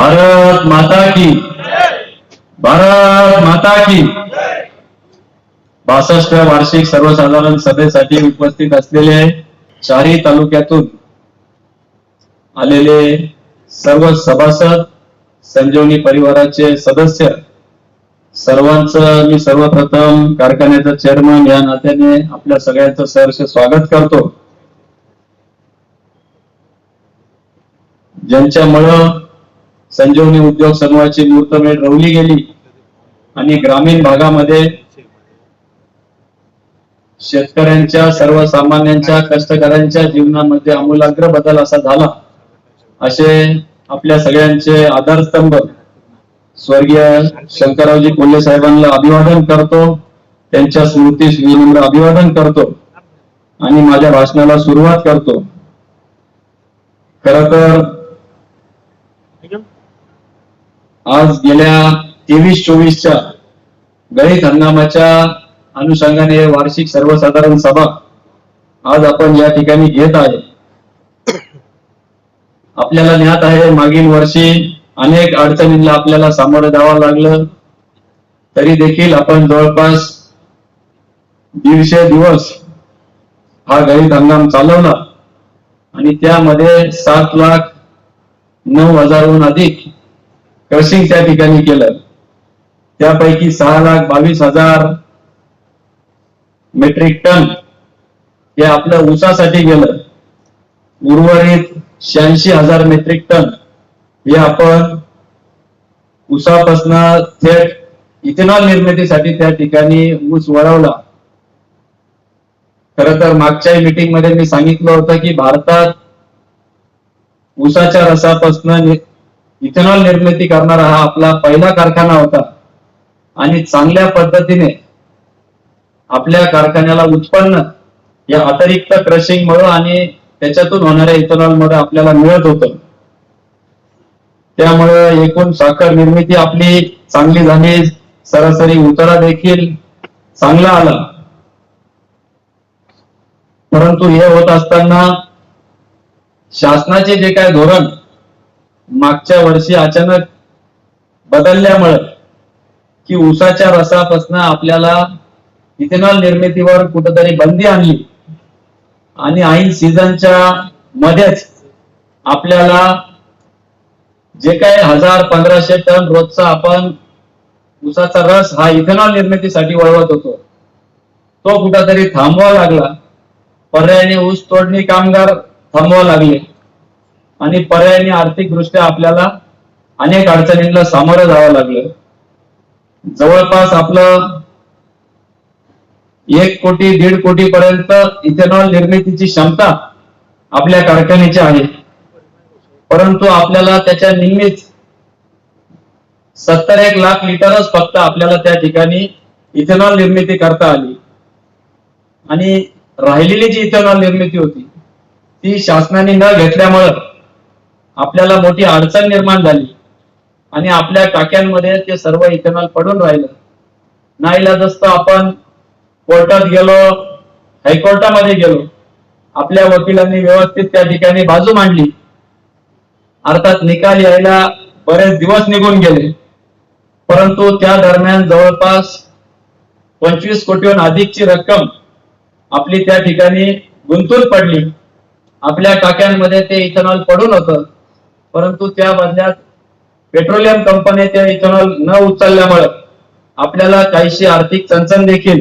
भारत माता की। भारत माता की। बासष्ट वार्षिक सर्वसाधारण सभेसाठी उपस्थित असलेले चारही तालुक्यातून आलेले सर्व सभासद संजीवनी परिवाराचे सदस्य सर्वांचं मी सर्वप्रथम कारखान्याचा चेअरमन या नात्याने आपल्या सगळ्यांचं सहर्ष स्वागत करतो. ज्यांच्यामुळं संजीवनी उद्योग समूहाची मुहूर्तमेढ रवली गेली आणि ग्रामीण भागामध्ये शेतकऱ्यांच्या सर्वसामान्यांच्या कष्टकऱ्यांच्या जीवनामध्ये आमूलाग्र बदल असा झाला. असे आपल्या सगळ्यांचे आधारस्तंभ स्वर्गीय शंकररावजी कोल्हे साहेबांना अभिवादन करतो. त्यांच्या स्मृतीस विनम्र अभिवादन करतो. आणि माझ्या भाषणाला सुरुवात करतो. खर तर आज गेल्या तेवीस चोवीसच्या गणित हंगामाच्या अनुषंगाने वार्षिक सर्वसाधारण सभा आज आपण या ठिकाणी घेत आहे. आपल्याला ज्ञात आहे मागील वर्षी अनेक अडचणींना आपल्याला सामोरं जावं लागलं. तरी देखील आपण जवळपास दीडशे दिवस हा गणित हंगाम चालवला. आणि त्यामध्ये सात लाख नऊ हजारहून अधिक क्रशिंग त्या ठिकाणी केलं. त्यापैकी सहा लाख बावीस हजार मेट्रिक टन हे आपल्या ऊसासाठी गेलं. उर्वरित शहाऐंशी हजार मेट्रिक टन हे आपण ऊसापासनं थेट इथेनॉल निर्मितीसाठी त्या ठिकाणी ऊस वळवला. खर तर मागच्या मीटिंगमध्ये मी सांगितलं होतं की भारतात ऊसाच्या रसापासून इथेनॉल निर्मिती करणारा हा आपला पहिला कारखाना होता. आणि चांगल्या पद्धतीने आपल्या कारखान्याला उत्पन्न या अतिरिक्त क्रशिंग मुळे आणि त्याच्यातून होणाऱ्या इथेनॉलमध्ये आपल्याला मिळत होतं. त्यामुळे एकूण साखर निर्मिती आपली चांगली झाली. सरासरी उतारा देखील चांगला आला. परंतु हे होत असताना शासनाचे जे काय धोरण मागच्या वर्षी अचानक बदलल्यामुळं की उसाच्या रसापासून आपल्याला इथेनॉल निर्मितीवर कुठेतरी बंदी आणली. आणि ऐन सीझनच्या मध्येच आपल्याला जे काही हजार पंधराशे टन रोजचा आपण उसाचा रस हा इथेनॉल निर्मितीसाठी वळवत होतो. तो कुठेतरी थांबवा लागला. पर्यायाने ऊस तोडणी कामगार थांबवा लागले. आणि पर्यायाने आर्थिक दृष्ट्या आपल्याला अनेक अडचणींना सामोरं जावं लागलं. जवळपास आपलं एक कोटी दीड कोटी पर्यंत इथेनॉल निर्मितीची क्षमता आपल्या कारखान्याची आहे. परंतु आपल्याला त्याच्या निम्मीच सत्तर एक लाख लिटरच फक्त आपल्याला त्या ठिकाणी इथेनॉल निर्मिती करता आली. आणि राहिलेली जी इथेनॉल निर्मिती होती ती शासनाने न घेतल्यामुळं आपल्याला मोठी अडचण निर्माण झाली. आणि आपल्या टाक्यांमध्ये ते सर्व इथेनॉल पडून राहिलं. नाईलाजस्त आपण कोर्टात गेलो हायकोर्टामध्ये गेलो. आपल्या वकिलांनी व्यवस्थित त्या ठिकाणी बाजू मांडली. अर्थात निकाल यायला बरेच दिवस निघून गेले. परंतु त्या दरम्यान जवळपास पंचवीस कोटीहून अधिकची रक्कम आपली त्या ठिकाणी गुंतून पडली. आपल्या टाक्यांमध्ये ते इथेनॉल पडून होतं. परंतु त्या बदल्यात पेट्रोलियम कंपनी ते इथेनॉल न उचलल्यामुळे आपल्याला काहीशी आर्थिक चणचण देखील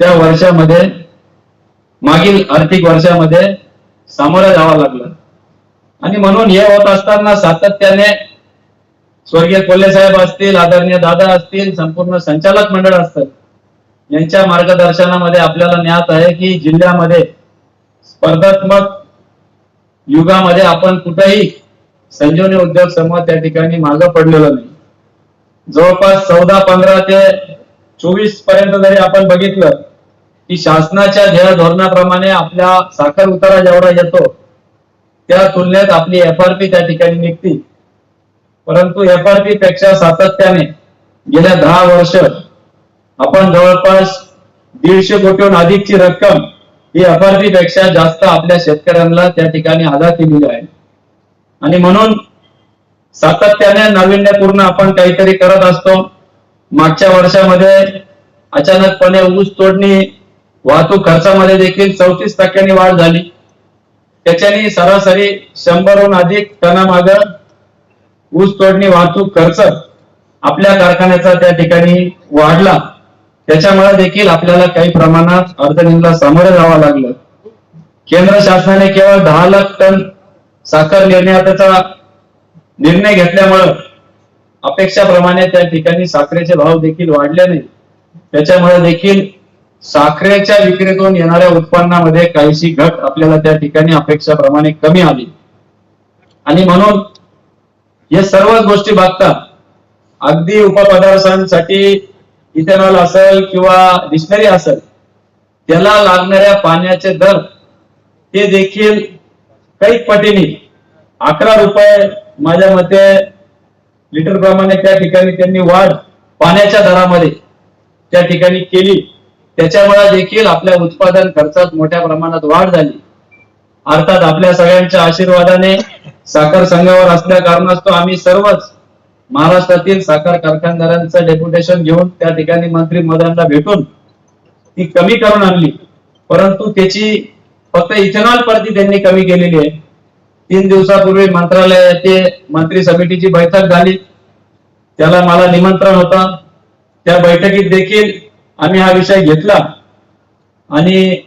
त्या वर्षामध्ये मागील आर्थिक वर्षामध्ये सामोरं जावं लागलं. आणि म्हणून हे होत असताना सातत्याने स्वर्गीय कोल्हे साहेब असतील आदरणीय दादा असतील संपूर्ण संचालक मंडळ असतं यांच्या मार्गदर्शनामध्ये आपल्याला ज्ञात आहे की जिल्ह्यामध्ये स्पर्धात्मक युगामध्ये आपण कुठेही संजीवनी उद्योग समूह त्या ठिकाणी मागं पडलेला नाही. जवळपास चौदा पंधरा ते चोवीसपर्यंत जरी आपण बघितलं की शासनाच्या ध्येय धोरणाप्रमाणे आपल्या साखर उतारा जेवढा येतो त्या तुलनेत आपली एफ आर पी त्या ठिकाणी निघते. परंतु एफ आर पी पेक्षा सातत्याने गेल्या दहा वर्ष आपण जवळपास दीडशे कोटीहून अधिकची रक्कम ही एफ आर पी पेक्षा जास्त आपल्या शेतकऱ्यांना त्या ठिकाणी अदा केलेली आहे. आणि म्हणून सातत्याने नाविन्यपूर्ण आपण काहीतरी करत असतो. मागच्या वर्षामध्ये अचानकपणे ऊस तोडणी वाहतूक खर्चामध्ये देखील चौतीस टक्क्यांनी वाढ झाली. त्याच्याने सरासरी शंभरहून अधिक टनामाग ऊस तोडणी वाहतूक खर्च आपल्या कारखान्याचा त्या ठिकाणी वाढला. त्याच्यामुळे देखील आपल्याला काही प्रमाणात अडचणींना सामोरे जावं लागलं. केंद्र शासनाने केवळ दहा लाख टन साखर निर्यातीचा निर्णय घेतल्यामुळं अपेक्षाप्रमाणे त्या ठिकाणी साखरेचे भाव देखील वाढले नाही. त्याच्यामुळे देखील साखरेच्या विक्रीतून येणाऱ्या उत्पन्नामध्ये काहीशी घट आपल्याला त्या ठिकाणी अपेक्षाप्रमाणे कमी आली. आणि म्हणून या सर्वच गोष्टी बघता अगदी उपपदार्थांसाठी इथेनॉल असेल किंवा डिक्शनरी असेल त्याला लागणाऱ्या पाण्याचे दर ते देखील काही पटीने अकरा रुपये माझ्या मते लिटर प्रमाणे त्या ठिकाणी त्यांनी वाढ पाण्याच्या दरामध्ये त्या ठिकाणी केली. त्याच्यामुळे देखील आपल्या उत्पादन खर्चात मोठ्या प्रमाणात वाढ झाली. अर्थात आपल्या सगळ्यांच्या आशीर्वादाने साखर संघावर असल्या कारणास्तव आम्ही सर्वच महाराष्ट्रातील साखर कारखानदारांचं डेप्युटेशन घेऊन त्या ठिकाणी मंत्री महोदयांना भेटून ती कमी करून आणली. परंतु त्याची फक्त इथेनॉल परती त्यांनी कमी केलेली आहे. तीन दिवसापूर्वी मंत्रालयाचे मंत्री समितीची बैठक झाली. त्याला मला निमंत्रण होता. त्या बैठकीत देखील आम्ही हा विषय घेतला. आणि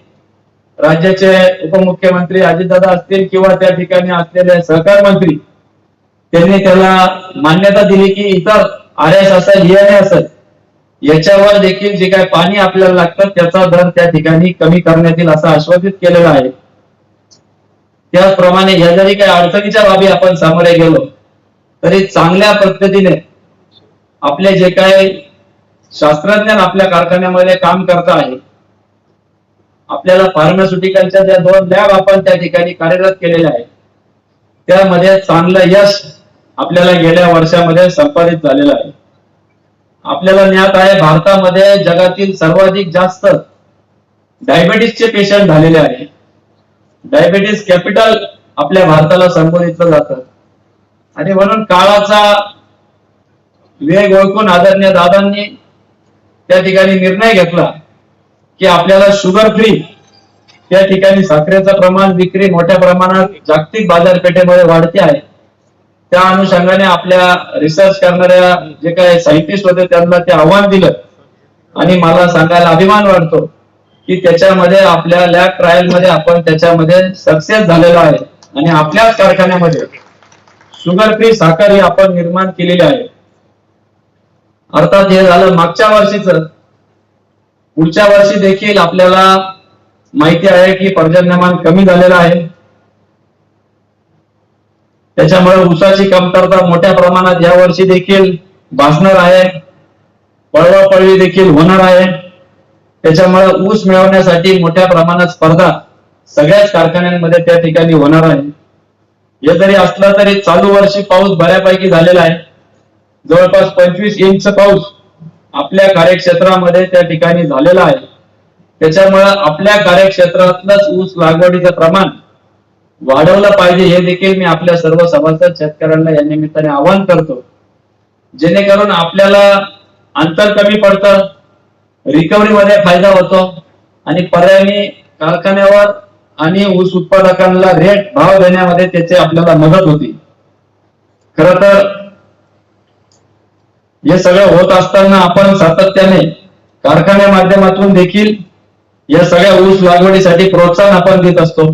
राज्याचे उपमुख्यमंत्री अजितदादा असतील किंवा त्या ठिकाणी असलेले सहकार मंत्री त्यांनी त्याला मान्यता दिली की इतर आर एस असेल ए असेल याच्यावर देखील जे काय पाणी आपल्याला लागतं त्याचा दर त्या ठिकाणी कमी करण्यात येईल असं आश्वासित केलेलं आहे. त्याचप्रमाणे या जरी काही अडचणीच्या बाबी आपण सामोरे गेलो तरी चांगल्या पद्धतीने आपले जे काय शास्त्रज्ञ आपल्या कारखान्यामध्ये काम करत आहे आपल्याला फार्मास्युटिकलच्या ज्या दोन लॅब आपण त्या ठिकाणी कार्यरत केलेल्या आहेत त्यामध्ये चांगलं यश आपल्याला गेल्या वर्षामध्ये संपादित झालेलं आहे. आपल्याला ज्ञात आहे भारतामध्ये जगातील सर्वाधिक जास्त डायबेटीसचे पेशंट झालेले आहे. डायबेटीस कॅपिटल आपल्या भारताला संबोधितलं जातं. आणि म्हणून काळाचा वेग ओळखून आदरणीय दादांनी त्या ठिकाणी निर्णय घेतला की आपल्याला शुगर फ्री त्या ठिकाणी साखरेचं प्रमाण विक्री मोठ्या प्रमाणात जागतिक बाजारपेठेमध्ये वाढते आहे. त्या अनुषंगाने आपल्या रिसर्च करणाऱ्या जे काही सायंटिस्ट होते त्यांना ते आव्हान दिलं. आणि मला सांगायला अभिमान वाटतो की त्याच्यामध्ये आपल्या लॅब ट्रायलमध्ये आपण त्याच्यामध्ये सक्सेस झालेलो आहे. आणि आपल्याच कारखान्यामध्ये शुगर फ्री साखर ही आपण निर्माण केलेली आहे. अर्थात हे झालं मागच्या वर्षीच. पुढच्या वर्षी देखील आपल्याला माहिती आहे की पर्जन्यमान कमी झालेलं आहे. त्याच्यामुळे ऊसाची कमतरता मोठ्या प्रमाणात या वर्षी देखील भासणार आहे. पळवापळवी देखील होणार आहे. त्याच्यामुळे ऊस मिळवण्यासाठी मोठ्या प्रमाणात स्पर्धा सगळ्याच कारखान्यांमध्ये त्या ठिकाणी होणार आहे. हे जरी असलं तरी चालू वर्षी पाऊस बऱ्यापैकी झालेला आहे. जवळपास पंचवीस इंच पाऊस आपल्या कार्यक्षेत्रामध्ये त्या ठिकाणी झालेला आहे. त्याच्यामुळे आपल्या कार्यक्षेत्रातलंच ऊस लागवडीचं प्रमाण वाढवला पाहिजे हे देखील मी आपल्या सर्व सभासद शेतकऱ्यांना या निमित्ताने आवाहन करतो. जेणेकरून आपल्याला अंतर कमी पडतं रिकव्हरी मध्ये फायदा होतो आणि पर्यायी कारखान्यावर आणि ऊस उत्पादकांना रेट भाव देण्यामध्ये त्याचे आपल्याला मदत होती. खर तर हे सगळं होत असताना आपण सातत्याने कारखान्या माध्यमातून देखील या सगळ्या ऊस लागवडीसाठी प्रोत्साहन आपण देत असतो.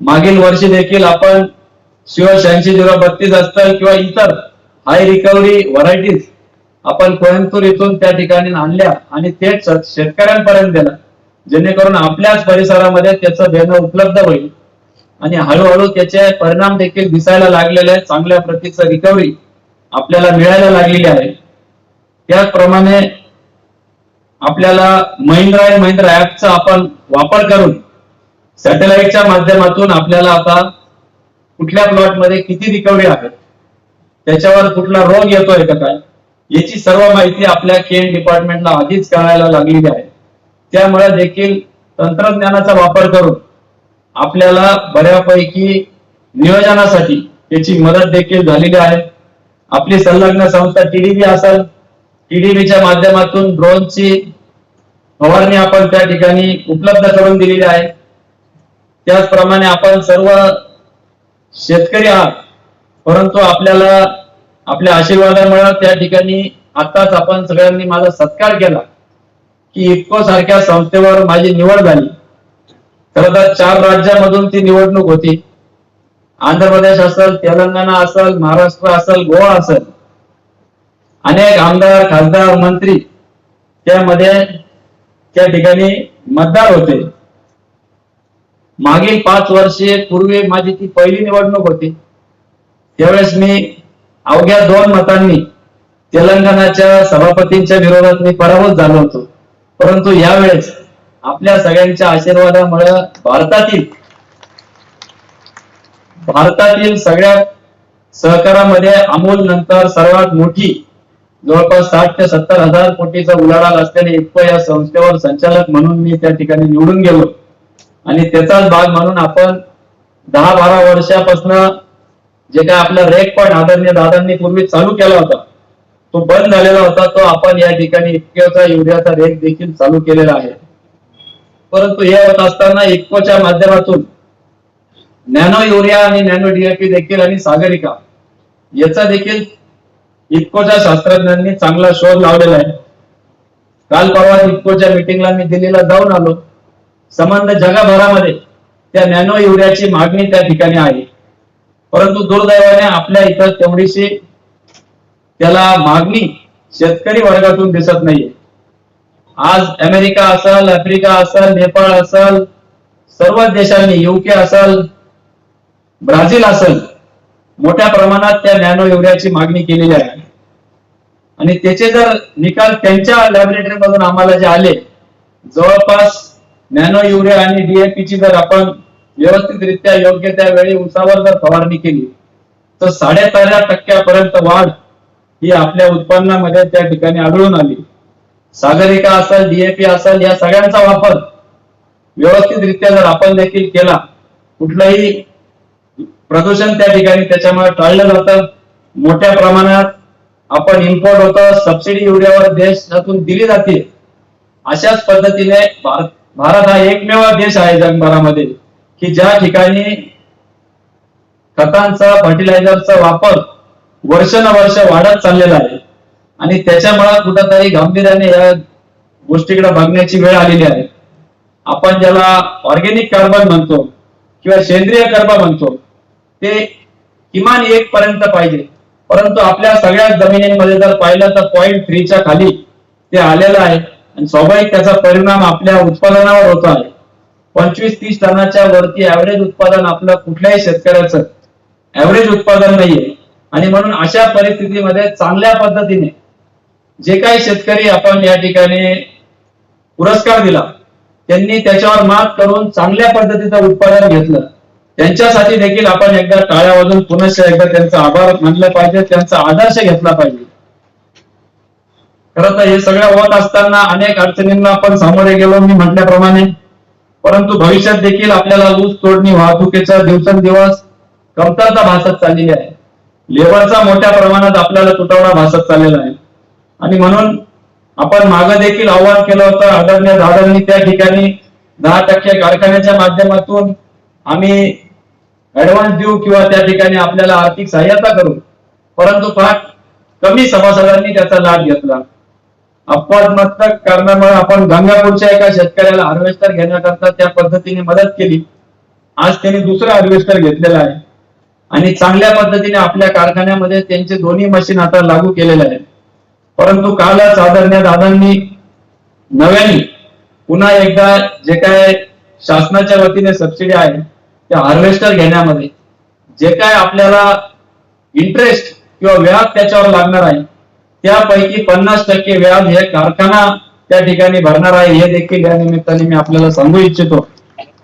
मागील वर्षी देखील आपण शिव शहाऐंशी झिरो बत्तीस असतील किंवा इतर हाय रिकव्हरी व्हरायटीज आपण कोयंबतूर इथून त्या ठिकाणी आणल्या आणि थेट शेतकऱ्यांपर्यंत दिला. जेणेकरून आपल्याच परिसरामध्ये त्याचं देणं उपलब्ध होईल. आणि हळूहळू त्याचे परिणाम देखील दिसायला लागलेले आहेत. चांगल्या प्रतीचं रिकव्हरी आपल्याला मिळायला लागलेली आहे. त्याचप्रमाणे आपल्याला महिंद्रा अँड महिंद्रा ऍपचा आपण वापर करून सॅटेलाइटच्या माध्यमातून आपल्याला आता कुठल्या प्लॉटमध्ये किती रिकव्हरी आहे? त्याच्यावर कुठला रोग येतोय का काय? याची सर्व माहिती आपल्या केन डिपार्टमेंटला आधीच कळायला लागलेली आहे. त्यामुळे देखील तंत्रज्ञानाचा वापर करून आपल्याला बऱ्यापैकी नियोजनासाठी त्याची मदत देखील झालेली आहे. आपली संलग्न संस्था टीडीबी असेल टीडीबीच्या माध्यमातून ड्रोनची फवारणी आपण त्या ठिकाणी उपलब्ध करून दिलेली आहे. त्याचप्रमाणे आपण सर्व शेतकरी आहात परंतु आपल्याला आपल्या आशीर्वादामुळे त्या ठिकाणी आताच आपण सगळ्यांनी माझा सत्कार केला की इफको सारख्या संस्थेवर माझी निवड झाली. खरं तर चार राज्यामधून ती निवडणूक होती. आंध्र प्रदेश असेल तेलंगणा असेल महाराष्ट्र असेल गोवा असेल. अनेक आमदार खासदार मंत्री त्यामध्ये त्या ठिकाणी मतदार होते. मागील पाच वर्षे पूर्वी माझी ती पहिली निवडणूक होती. त्यावेळेस मी अवघ्या दोन मतांनी तेलंगणाच्या सभापतींच्या विरोधात मी पराभूत झालो होतो. परंतु यावेळेस आपल्या सगळ्यांच्या आशीर्वादामुळे भारतातील भारतातील सगळ्या सहकारामध्ये अमूल नंतर सर्वात मोठी जवळपास साठ ते सत्तर हजार कोटीचा उलाढाल असल्याने इतकं या संस्थेवर संचालक म्हणून मी त्या ठिकाणी निवडून गेलो. आणि त्याचाच भाग म्हणून आपण दहा बारा वर्षापासून जे काय आपला रेक पण आदरणीय दादांनी पूर्वी चालू केला होता तो बंद झालेला होता तो आपण या ठिकाणी इतक्याचा युरियाचा रेक देखील चालू केलेला आहे. परंतु हे होत असताना इफकोच्या माध्यमातून नॅनो युरिया आणि नॅनो डीएपी देखील आणि सागरिका याचा देखील इतकोच्या शास्त्रज्ञांनी चांगला शोध लावलेला आहे. काल परवा इतकोच्या मिटिंगला मी दिल्लीला जाऊन आलो. संबंध जगभरामध्ये त्या नॅनो युरियाची मागणी त्या ठिकाणी आहे. परंतु दुर्दैवाने आपल्या इथं तेवढीशी त्याला मागणी शेतकरी वर्गातून दिसत नाहीये. आज अमेरिका असल आफ्रिका असल नेपाळ असल सर्व देशांनी युके असल ब्राझील असेल मोठ्या प्रमाणात त्या नॅनो युरियाची मागणी केलेली आहे. आणि त्याचे जर निकाल त्यांच्या लॅबोरेटरी मधून आम्हाला जे आले जवळपास नॅनो युरिया आणि डीएपी ची जर आपण व्यवस्थितरित्या योग्य त्या वेळी उसावर जर फवारणी केली तर साडेतेरा टक्क्यापर्यंत वाढ ही आपल्या उत्पन्नामध्ये त्या ठिकाणी आढळून आली. सागरिका असेल डीएपी असेल या सगळ्यांचा वापर व्यवस्थितरित्या जर आपण देखील केला कुठलंही प्रदूषण त्या ठिकाणी त्याच्यामुळे टाळलं जातं. मोठ्या प्रमाणात आपण इम्पोर्ट होतं सबसिडी युरियावर देशातून दिली जाते. अशाच पद्धतीने भारत भारत हा एकमेव देश आहे जगभरामध्ये की ज्या ठिकाणी खतांचा फर्टिलायझरचा वापर वर्षानुवर्ष वाढत चाललेला आहे. आणि त्याच्यामुळे कुठंतरी गांभीर्याने या गोष्टीकडे बघण्याची वेळ आलेली आहे. आपण ज्याला ऑर्गेनिक कार्बन म्हणतो किंवा सेंद्रिय कर्ब म्हणतो ते किमान एक पर्यंत पाहिजे. परंतु आपल्या सगळ्या जमिनींमध्ये जर पाहिलं तर पॉईंट थ्रीच्या खाली ते आलेलं आहे. आणि स्वाभाविक त्याचा परिणाम आपल्या उत्पादनावर होतो आहे. पंचवीस तीस टनाच्या वरती ऍव्हरेज उत्पादन आपलं कुठल्याही शेतकऱ्याचं ऍव्हरेज उत्पादन नाहीये. आणि म्हणून अशा परिस्थितीमध्ये चांगल्या पद्धतीने जे काही शेतकरी आपण या ठिकाणी पुरस्कार दिला त्यांनी त्याच्यावर मात करून चांगल्या पद्धतीचं उत्पादन घेतलं. त्यांच्यासाठी देखील आपण एकदा टाळ्या वाजून पुनश्च एकदा त्यांचा आभार मानलं पाहिजे त्यांचा आदर्श घेतला पाहिजे. खरं तर हे सगळं होत असताना अनेक अडचणींना आपण सामोरे गेलो मी म्हटल्याप्रमाणे. परंतु भविष्यात देखील आपल्याला ऊस तोडणी वाहतुकीचा दिवसेंदिवस कमतरता भासत चाललेली आहे. लेबरचा मोठ्या प्रमाणात आपल्याला तुटवडा भासत चाललेला आहे. आणि म्हणून आपण मागं देखील आव्हान केलं होतं. आदरणीय दादांनी त्या ठिकाणी दहा टक्के कारखान्याच्या माध्यमातून आम्ही ऍडव्हान्स देऊ किंवा त्या ठिकाणी आपल्याला आर्थिक सहाय्यता करू. परंतु फार कमी सभासदांनी त्याचा लाभ घेतला. अपवादमतक कारणामुळे आपण गंगापूरच्या एका शेतकऱ्याला हार्वेस्टर घेण्याकरता त्या पद्धतीने मदत केली. आज त्यांनी दुसरा हार्वेस्टर घेतलेला आहे. आणि चांगल्या पद्धतीने आपल्या कारखान्यामध्ये त्यांचे दोन्ही मशीन आता लागू केलेले आहेत. परंतु कालच आदरणीय दादांनी नव्याने पुन्हा एकदा जे काय शासनाच्या वतीने सबसिडी आहे त्या हार्वेस्टर घेण्यामध्ये जे काय आपल्याला इंटरेस्ट किंवा व्याज त्याच्यावर लागणार आहे त्यापैकी पन्नास टक्के व्याज हे कारखाना त्या ठिकाणी भरणार आहे. हे देखील या निमित्ताने मी आपल्याला सांगू इच्छितो.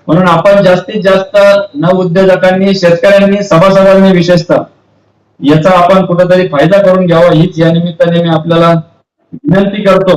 म्हणून आपण जास्तीत जास्त नव उद्योजकांनी शेतकऱ्यांनी सभासदांनी विशेषतः याचा आपण कुठेतरी फायदा करून घ्यावा. हीच या निमित्ताने मी आपल्याला विनंती करतो.